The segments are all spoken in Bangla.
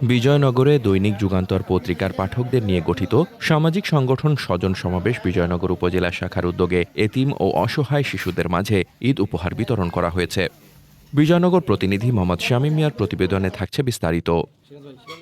বিজয়নগরে দৈনিক যুগান্তর পত্রিকার পাঠকদের নিয়ে গঠিত সামাজিক সংগঠন স্বজন সমাবেশ বিজয়নগর উপজেলা শাখার উদ্যোগে এতিম ও অসহায় শিশুদের মাঝে ঈদ উপহার বিতরণ করা হয়েছে। বিজয়নগর প্রতিনিধি মোহাম্মদ শামীম মিয়ার প্রতিবেদনে থাকছে বিস্তারিত।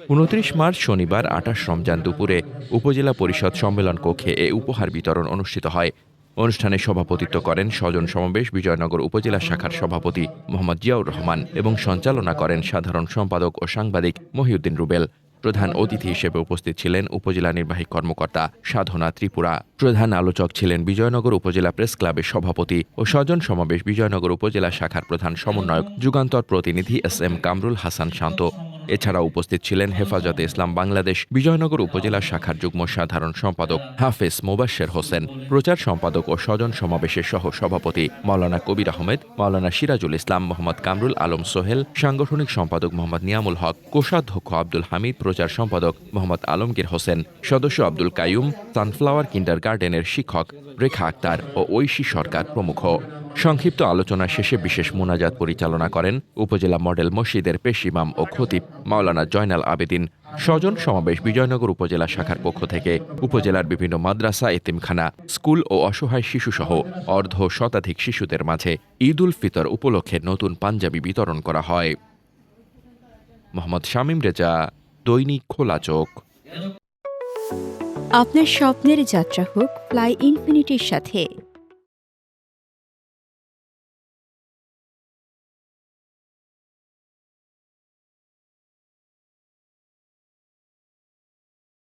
উনত্রিশ মার্চ শনিবার আঠাশ রমজান দুপুরে উপজেলা পরিষদ সম্মেলন কক্ষে এ উপহার বিতরণ অনুষ্ঠিত হয়। অনুষ্ঠানে সভাপতিত্ব করেন স্বজন সমাবেশ বিজয়নগর উপজেলা শাখার সভাপতি মোহাম্মদ জিয়াউর রহমান এবং সঞ্চালনা করেন সাধারণ সম্পাদক ও সাংবাদিক মহিউদ্দিন রুবেল। প্রধান অতিথি হিসেবে উপস্থিত ছিলেন উপজেলা নির্বাহী কর্মকর্তা সাধনা ত্রিপুরা। প্রধান আলোচক ছিলেন বিজয়নগর উপজেলা প্রেস ক্লাবের সভাপতি ও স্বজন সমাবেশ বিজয়নগর উপজেলা শাখার প্রধান সমন্বয়ক, যুগান্তর প্রতিনিধি এস এম কামরুল হাসান শান্ত। এছাড়া উপস্থিত ছিলেন হেফাজতে ইসলাম বাংলাদেশ বিজয়নগর উপজেলা শাখার যুগ্ম সাধারণ সম্পাদক হাফেজ মোবাশ্বের হোসেন, প্রচার সম্পাদক ও স্বজন সমাবেশের সহ সভাপতি মাওলানা কবির আহমেদ, মাওলানা সিরাজুল ইসলাম মোহাম্মদ কামরুল আলম সোহেল, সাংগঠনিক সম্পাদক মোহাম্মদ নিয়ামুল হক, কোষাধ্যক্ষ আব্দুল হামিদ, প্রচার সম্পাদক মোহাম্মদ আলমগীর হোসেন, সদস্য আব্দুল কাইয়ুম, সানফ্লাওয়ার কিন্ডার গার্ডেনের শিক্ষক রেখা আক্তার ও ঐশী সরকার প্রমুখ। সংক্ষিপ্ত আলোচনা শেষে বিশেষ মোনাজাত পরিচালনা করেন উপজেলা মডেল মসজিদের পেশিমাম ও খতিব মাওলানা জয়নাল আবেদিন। স্বজন সমাবেশ বিজয়নগর উপজেলা শাখার পক্ষ থেকে উপজেলার বিভিন্ন মাদ্রাসা, এতিমখানা, স্কুল ও অসহায় শিশুসহ অর্ধ শতাধিক শিশুদের মাঝে ঈদ উল ফিতর উপলক্ষে নতুন পাঞ্জাবি বিতরণ করা হয়। মোহাম্মদ শামীম রেজা, দৈনিক খোলা চোখ। আপনার স্বপ্নের যাত্রা হোক, ফ্লাই ইনফিনিটির সাথে